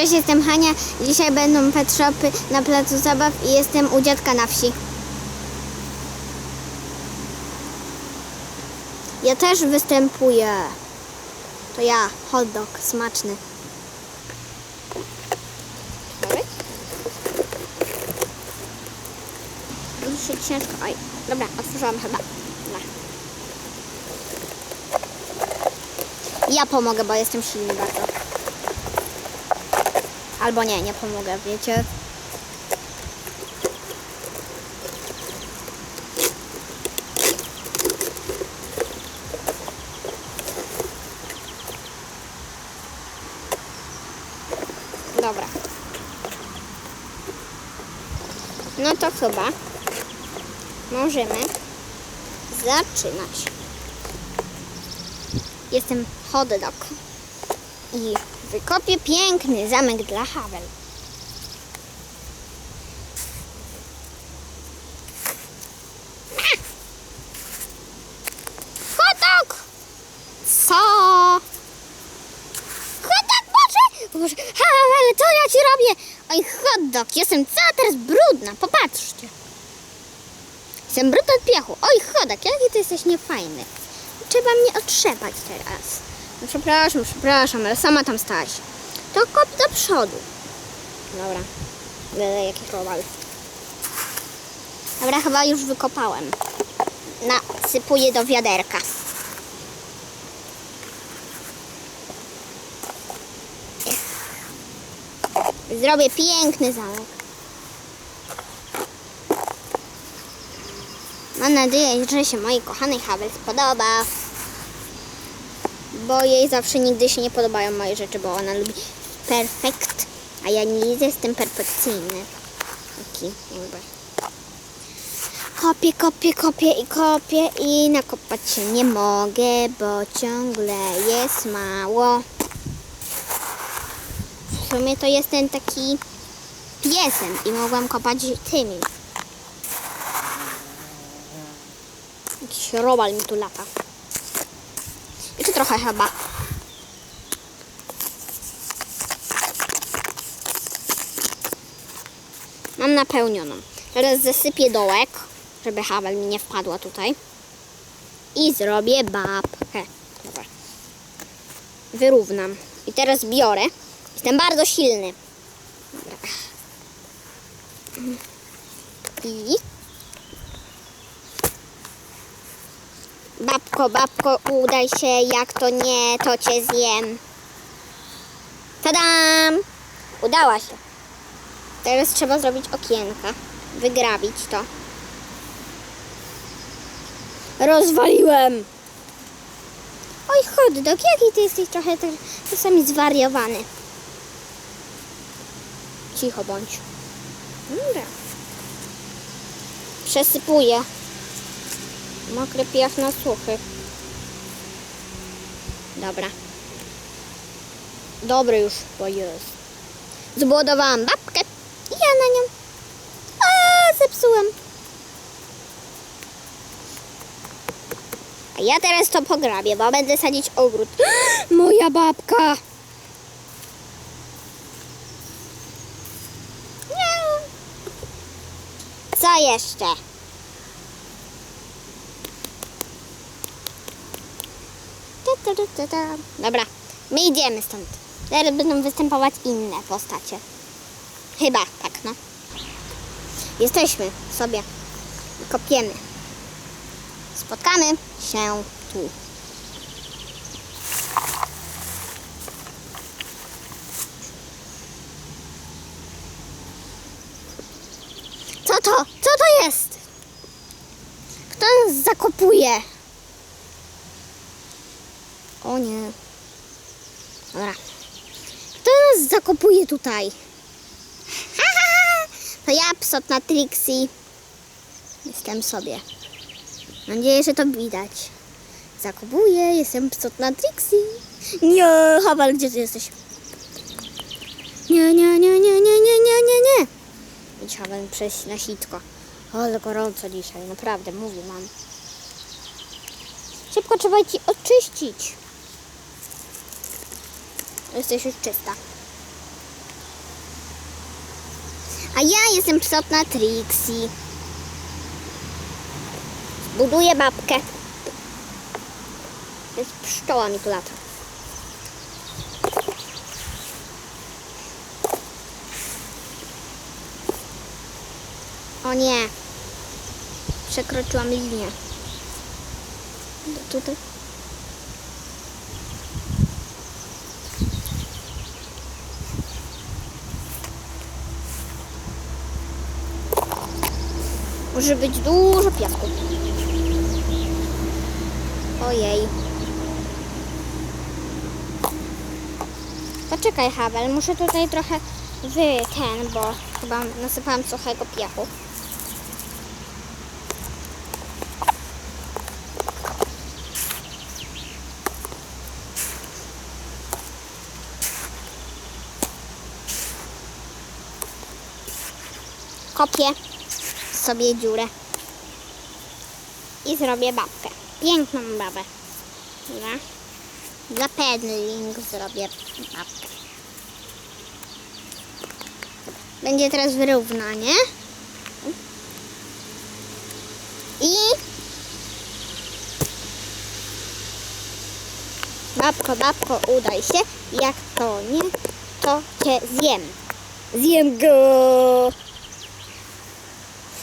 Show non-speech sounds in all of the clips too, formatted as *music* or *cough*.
Cześć, jestem Hania. Dzisiaj będą pet shopy na placu zabaw i jestem u dziadka na wsi. Ja też występuję. To ja, hot dog, smaczny. Muszę ciężko. Oj, dobra, otworzyłam chyba. Dobra. Ja pomogę, bo jestem silny bardzo. Albo nie, nie pomogę, wiecie. Dobra. No to chyba możemy zaczynać. Jestem hot dog i wykopię piękny zamek dla Havel. Hotok! Co? Hotok, Boże! Boże, Havel, co ja ci robię? Oj, hotdog, jestem cała teraz brudna, popatrzcie. Jestem brudna od piechu. Oj, chodek, jaki ty jesteś niefajny. Trzeba mnie otrzepać teraz. No przepraszam, przepraszam, ale sama tam stałaś. To kop do przodu. Dobra. Będę jakiś robal. Dobra, chyba już wykopałem. Nasypuję do wiaderka. Zrobię piękny zamek. Mam nadzieję, że się mojej kochanej Havel spodoba. Bo jej zawsze nigdy się nie podobają moje rzeczy, bo ona lubi perfekt, a ja nie jestem perfekcyjny. Taki jakby. Kopię, kopię, kopię i kopię i nakopać się nie mogę, bo ciągle jest mało. W sumie to jestem taki piesem i mogłam kopać tymi. Jakiś robal mi tu lata. Trochę chyba. Mam napełnioną. Teraz zasypię dołek, żeby Hawel mi nie wpadła tutaj. I zrobię babkę. Dobra. Wyrównam. I teraz biorę. Jestem bardzo silny. Dobra. I Babko, babko, udaj się, jak to nie, to cię zjem. Tadam! Udała się. Teraz trzeba zrobić okienka. Wygrabić to. Rozwaliłem! Oj, hot dog, jaki ty jesteś trochę też czasami zwariowany. Cicho bądź. Dobra. Przesypuję. Mokry piach na suchy. Dobra. Dobry już, bo jest. Zbudowałam babkę i ja na nią. A, zepsułem. A ja teraz to pograbię, bo będę sadzić ogród. *gasps* Moja babka. Co jeszcze? Dobra, my idziemy stąd. Teraz będą występować inne postacie. Chyba tak, no. Jesteśmy sobie kopiemy. Spotkamy się tu. Co to? Co to jest? Kto nas zakopuje? O nie. Dobra. Kto nas zakopuje tutaj? To ja, psot na Trixie. Jestem sobie. Mam nadzieję, że to widać. Zakopuję, jestem psot na Trixie. Nie, Hawal, gdzie ty jesteś? Nie, nie, nie, nie, nie, nie, nie, nie, nie. Idź, przejść na sitko. Ale gorąco dzisiaj, naprawdę, mówię mam. Szybko trzeba ci oczyścić. Jesteś już czysta. A ja jestem psotna Trixie. Buduję babkę. Jest pszczoła mi tu lata. O nie. Przekroczyłam linię. Do- Tutaj. Może być dużo piasku. Ojej. Poczekaj, Havel, muszę tutaj trochę wy ten, bo chyba nasypałam suchego piachu. Kopię sobie dziurę i zrobię babkę. Piękną babę. Dobra. Dla Pedling zrobię babkę. Będzie teraz wyrównanie. I babko, babko, udaj się. Jak to nie, to cię zjem. Zjem go.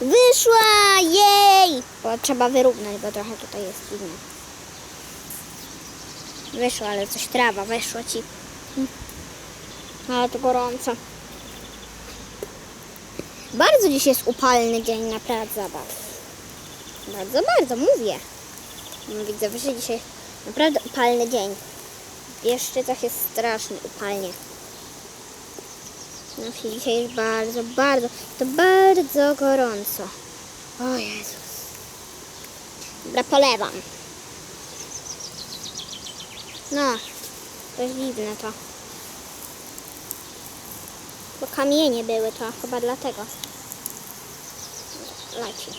Wyszła! Jej! Bo trzeba wyrównać, bo trochę tutaj jest dziwne. Wyszła, ale coś trawa, weszła ci. Mm. Ale to gorąco. Bardzo dziś jest upalny dzień na zabaw. Bardzo, bardzo, mówię. No, Widzę, że dzisiaj naprawdę upalny dzień. W Bieszczycach jest strasznie upalnie. Na wsi dzisiaj jest bardzo, bardzo, to bardzo gorąco. O Jezus. Dobra, polewam. No, to jest dziwne to. Bo kamienie były to, chyba dlatego. Leci.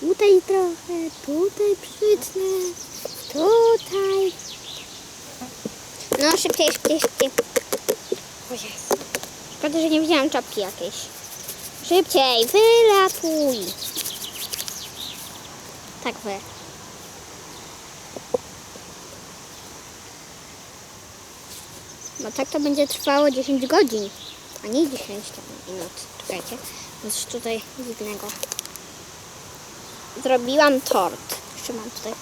Tutaj trochę, tutaj przytnę, tutaj. No, szybciej, szybciej, szybciej. O. Szkoda, że nie widziałam czapki jakiejś. Szybciej, wylatuj. Tak wy. No tak to będzie trwało 10 godzin, a nie 10 minut. Czekajcie, coś tutaj dziwnego. Zrobiłam tort. Jeszcze mam tutaj.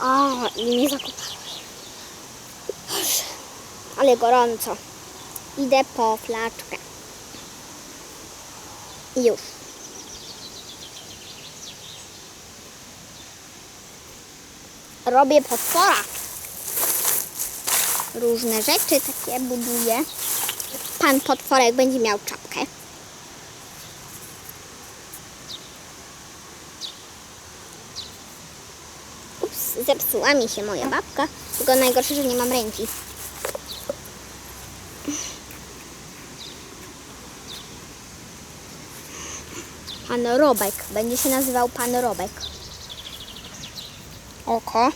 O, i nie zakopałam. Ale gorąco. Idę po flaczkę. Już. Robię potwora. Różne rzeczy takie buduję. Pan potworek będzie miał czapkę. Ups, zepsuła mi się moja babka. Tylko najgorsze, że nie mam ręki. Pan Robek. Będzie się nazywał Pan Robek. Oko.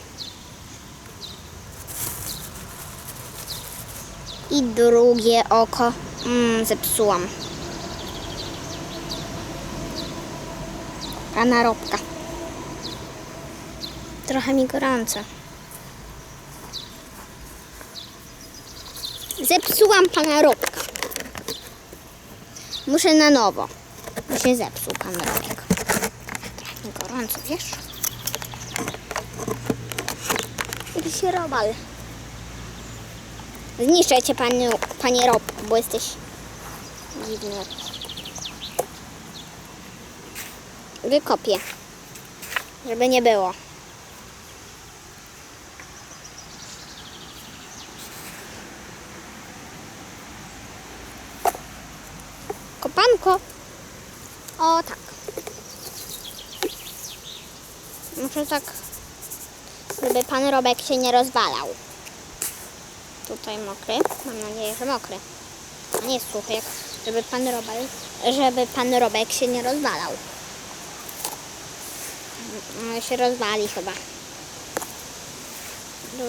I drugie oko. Mm, zepsułam. Pana Robka. Trochę mi gorąco. Zepsułam pana Robka. Muszę na nowo. Się zepsuł mi gorąco, wiesz? Się robal? Zniszczę cię, panie, panie Robku, bo jesteś dziwny. Wykopię. Żeby nie było. Muszę tak, żeby pan Robek się nie rozwalał. Tutaj mokry. Mam nadzieję, że mokry. A nie suchy, jak żeby pan Robek, żeby pan Robek się nie rozwalał. No się rozwali chyba.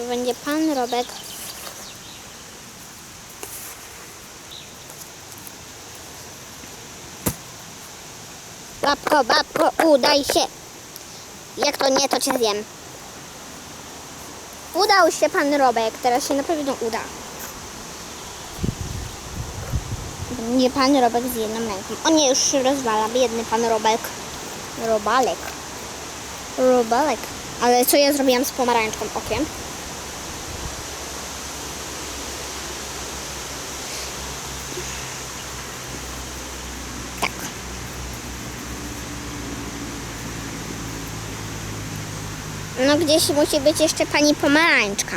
Będzie pan Robek Babko, babko, udaj się. Jak to nie, to cię zjem. Udał się pan Robek, teraz się na pewno uda. Nie pan Robek z jedną ręką. O nie, już się rozwala, biedny pan Robek. Robalek. Robalek. Ale co ja zrobiłam z pomarańczką okiem? No gdzieś musi być jeszcze pani pomarańczka.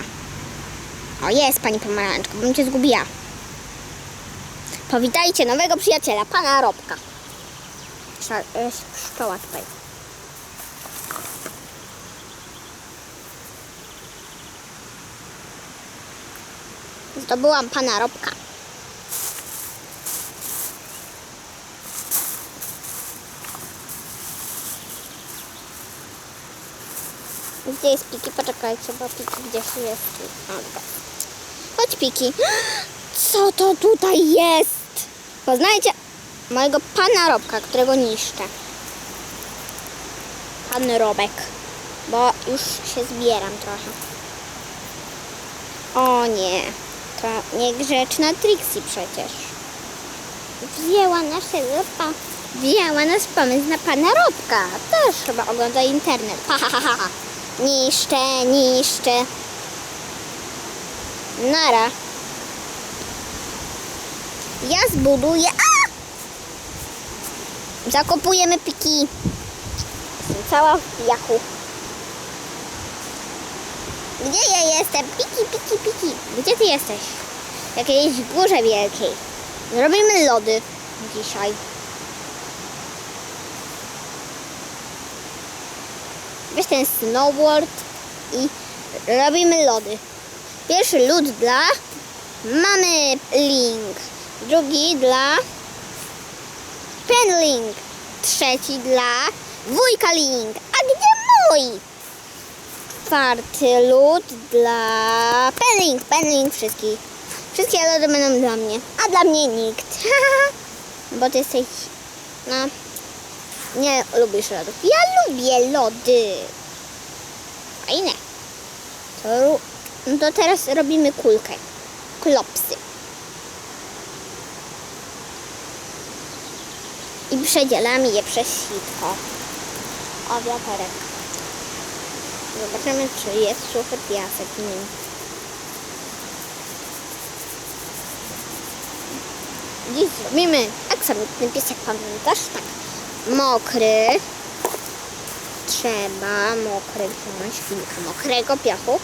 O, jest pani pomarańczka, bym cię zgubiła. Powitajcie nowego przyjaciela, pana Robka. Sza- e, Szkoła tutaj. Zdobyłam pana Robka. Gdzie jest Piki? Poczekajcie, bo Piki gdzieś jest. Dobra. Chodź Piki. *gasps* Co to tutaj jest? Poznajcie mojego pana Robka, którego niszczę. Pan Robek. Bo już się zbieram trochę. O nie. To niegrzeczna Trixie przecież. Wzięła naszego pa... Wzięła nasz pomysł na pana Robka. Też chyba ogląda internet. Ha, ha, ha, ha. Niszczę, niszczę. Nara. Ja zbuduję. A! Zakopujemy piki. Jestem cała w piachu. Gdzie ja jestem? Piki, piki, piki. Gdzie ty jesteś? W jakiejś górze wielkiej. Zrobimy lody dzisiaj. Weź ten snowboard i robimy lody. Pierwszy lód dla mamy Link. Drugi dla Penlink. Trzeci dla wujka Link. A gdzie mój? Czwarty lód dla Penlink. Penlink wszystkich. Wszystkie lody będą dla mnie. A dla mnie nikt. *laughs* Bo ty jesteś... No... Nie lubisz lodów. Ja lubię lody. Fajne. To, no to teraz robimy kulkę. Klopsy. I przedzielamy je przez sitko. O, wiaterek. Zobaczymy, czy jest suchy piasek w nim. Dziś zrobimy aksamitny piesek, pamiętasz? Tak. Mokry. Trzeba mokry wziąć kilka mokrego piachu.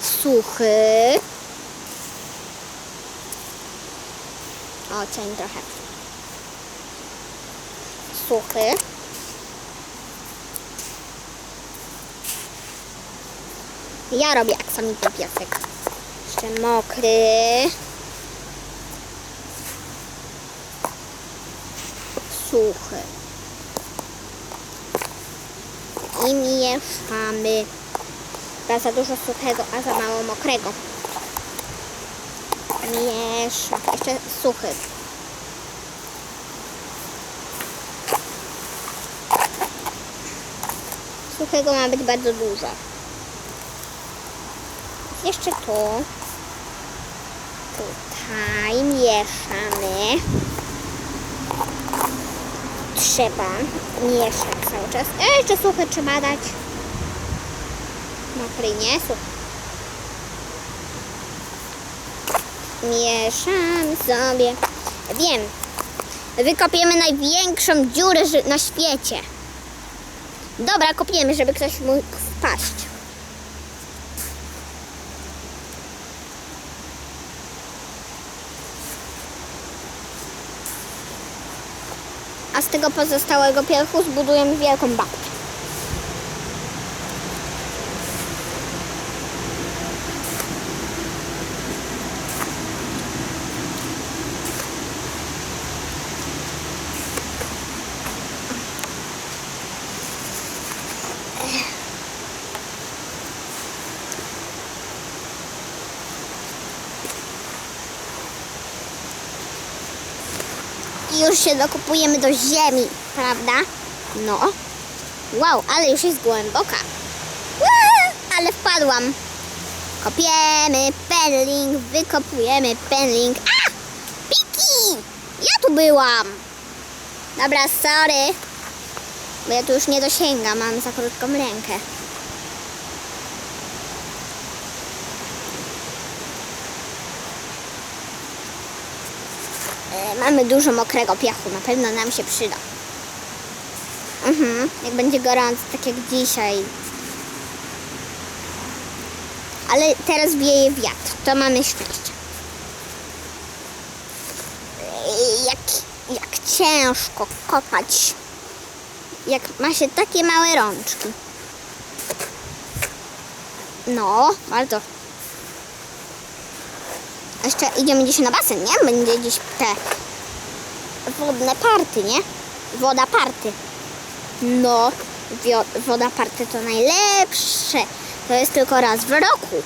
Suchy. O, cień trochę. Suchy. Ja robię aksamitny piasek. Jeszcze mokry. Suchy. I mieszamy. Teraz za dużo suchego, a za mało mokrego. Mieszam. Jeszcze suchy. Suchego ma być bardzo dużo. Jeszcze tu. Tutaj mieszamy. Trzeba mieszać cały czas. Jeszcze suchy trzeba dać. Mokry nie, suchy. Mieszam sobie. Wiem. Wykopiemy największą dziurę na świecie. Dobra, kopiemy, żeby ktoś mógł wpaść. A z tego pozostałego piachu zbudujemy wielką babkę. Już się dokupujemy do ziemi, prawda? No. Wow, ale już jest głęboka. Ale wpadłam. Kopiemy penling, wykopujemy penling. A! Piki! Ja tu byłam. Dobra, sorry. Bo ja tu już nie dosięgam, mam za krótką rękę. Mamy dużo mokrego piachu, na pewno nam się przyda. Mhm, jak będzie gorąco, tak jak dzisiaj. Ale teraz wieje wiatr, to mamy szczęście. Jak, jak ciężko kopać, jak ma się takie małe rączki. No, bardzo. Jeszcze idziemy gdzieś na basen, nie? Będzie gdzieś te wodne party, nie? Woda party. No, woda party to najlepsze. To jest tylko raz w roku.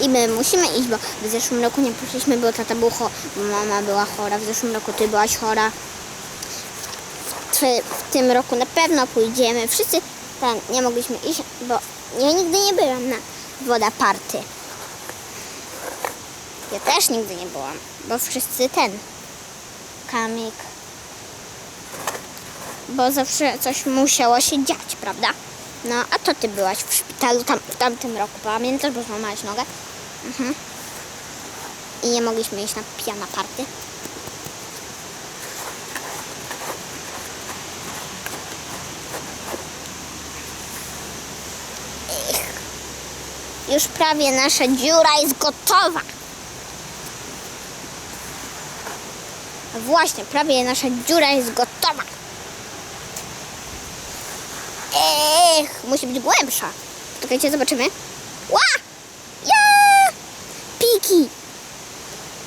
I my musimy iść, bo w zeszłym roku nie poszliśmy, bo tata był cho- mama była chora. W zeszłym roku ty byłaś chora. W, w tym roku na pewno pójdziemy. Wszyscy ten, nie mogliśmy iść, bo ja nigdy nie byłam na woda party. Ja też nigdy nie byłam, bo wszyscy ten. Kamik. Bo zawsze coś musiało się dziać, prawda? No, a to ty byłaś w szpitalu tam, w tamtym roku, pamiętasz, bo złamałaś nogę? Mhm. I nie mogliśmy iść na piana party. Już prawie nasza dziura jest gotowa. Właśnie, prawie nasza dziura jest gotowa. Ech, musi być głębsza. Czekajcie, zobaczymy. Ła! Ja! Piki!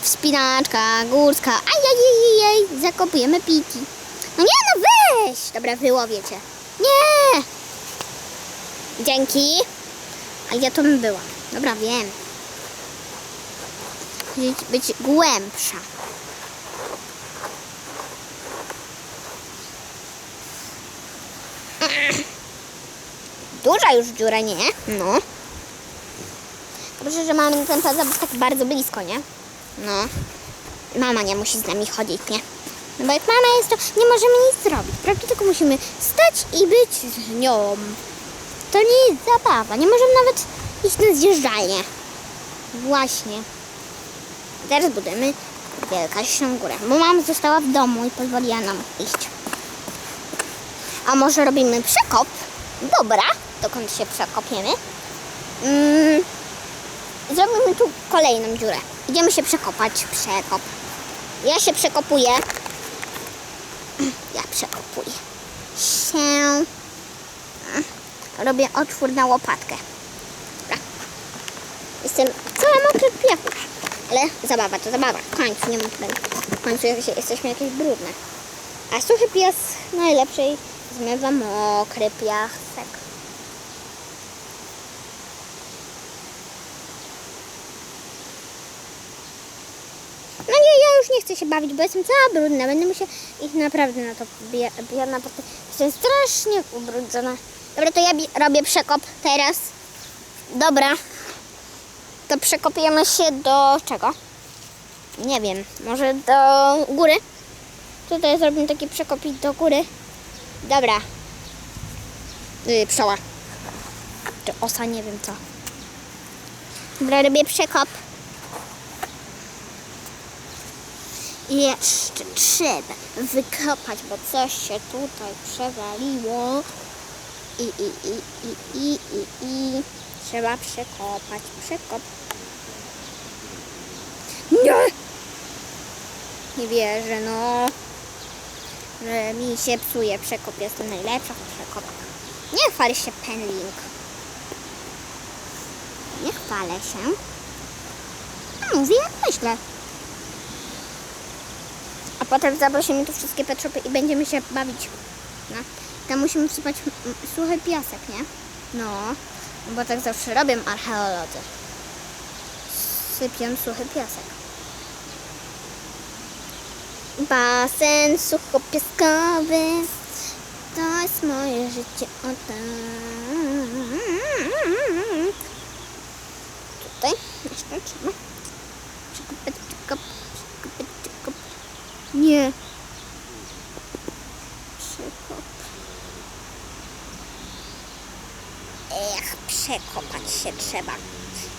Wspinaczka, górska. Ajajajajaj, zakopujemy piki. No nie, no weź! Dobra, wyłowię cię. Nie! Dzięki. A ja to bym była. Dobra, wiem. Musi być głębsza. Duża już dziura, nie? No. Dobrze, że mamy ten plac zabaw tak bardzo blisko, nie? No. Mama nie musi z nami chodzić, nie? No bo jak mama jest, to nie możemy nic zrobić, prawda? Tylko musimy stać i być z nią. To nie jest zabawa. Nie możemy nawet iść na zjeżdżalnię. Właśnie. Teraz budujemy wielkaśną górę. Bo mama została w domu i pozwoliła nam iść. A może robimy przekop? Dobra, dokąd się przekopiemy? Mm, zrobimy tu kolejną dziurę. Idziemy się przekopać. Przekop. Ja się przekopuję. Ja przekopuję się. Robię otwór na łopatkę. Jestem cała mokra w. Ale zabawa to zabawa. W końcu nie ma problemu. W końcu jesteśmy jakieś brudne. A suchy pies najlepszej zmywa mokry piasek. No chcę się bawić, bo jestem cała brudna. Będę musiała ich naprawdę na to bie- bie- naprawdę Jestem strasznie ubrudzona. Dobra, to ja bi- robię przekop teraz. Dobra. To przekopiemy się do czego? Nie wiem, może do góry? Tutaj zrobimy taki przekopik do góry. Dobra. Yy, pszczoła. Czy osa, nie wiem co. Dobra, robię przekop. I jeszcze trzeba wykopać, bo coś się tutaj przewaliło. I, i, i, i, i, i, i. Trzeba przekopać, przekop. Nie! Nie wierzę, no. Że mi się psuje przekop. Jestem najlepsza w przekopach. Nie chwal się, Penlink. Nie chwalę się. A mówię jak myślę. Potem zaprosimy tu wszystkie petrzopy i będziemy się bawić. No. Tam musimy wsypać suchy piasek, nie? No. Bo tak zawsze robią archeolodzy. Sypią suchy piasek. Basen suchopiaskowy. To jest moje życie. O tak. Tutaj jeszcze trzeba. Przekopać, przekop. Nie. Przekop. Ech, przekopać się trzeba.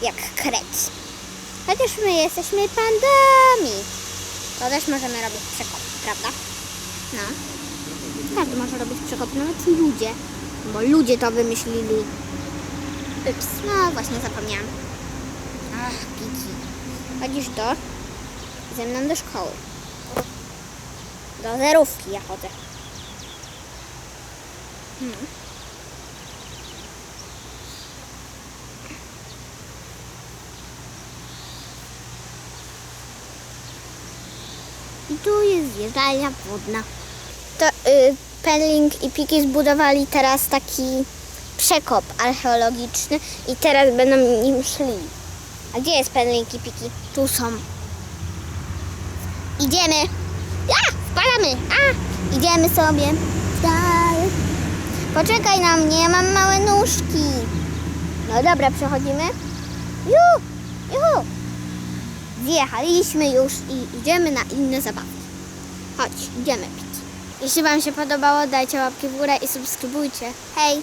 Jak kret. Chociaż my jesteśmy pandami. To też możemy robić przekop, prawda? No. Każdy może robić przekop, nawet ludzie. Bo ludzie to wymyślili. Ups, no właśnie zapomniałam. Ach, Kiki. Chodzisz do... ze mną do szkoły. Do zerówki ja chodzę. Hmm. I tu jest zjeżdżalnia wodna. To y, Penling i Piki zbudowali teraz taki przekop archeologiczny i teraz będą nim szli. A gdzie jest Penling i Piki? Tu są. Idziemy. A, wpadamy. A, idziemy sobie. Tak. Poczekaj na mnie, mam małe nóżki. No dobra, przechodzimy. Ju, juhu. Zjechaliśmy już i idziemy na inne zabawy. Chodź, idziemy pić. Jeśli Wam się podobało, dajcie łapki w górę i subskrybujcie. Hej!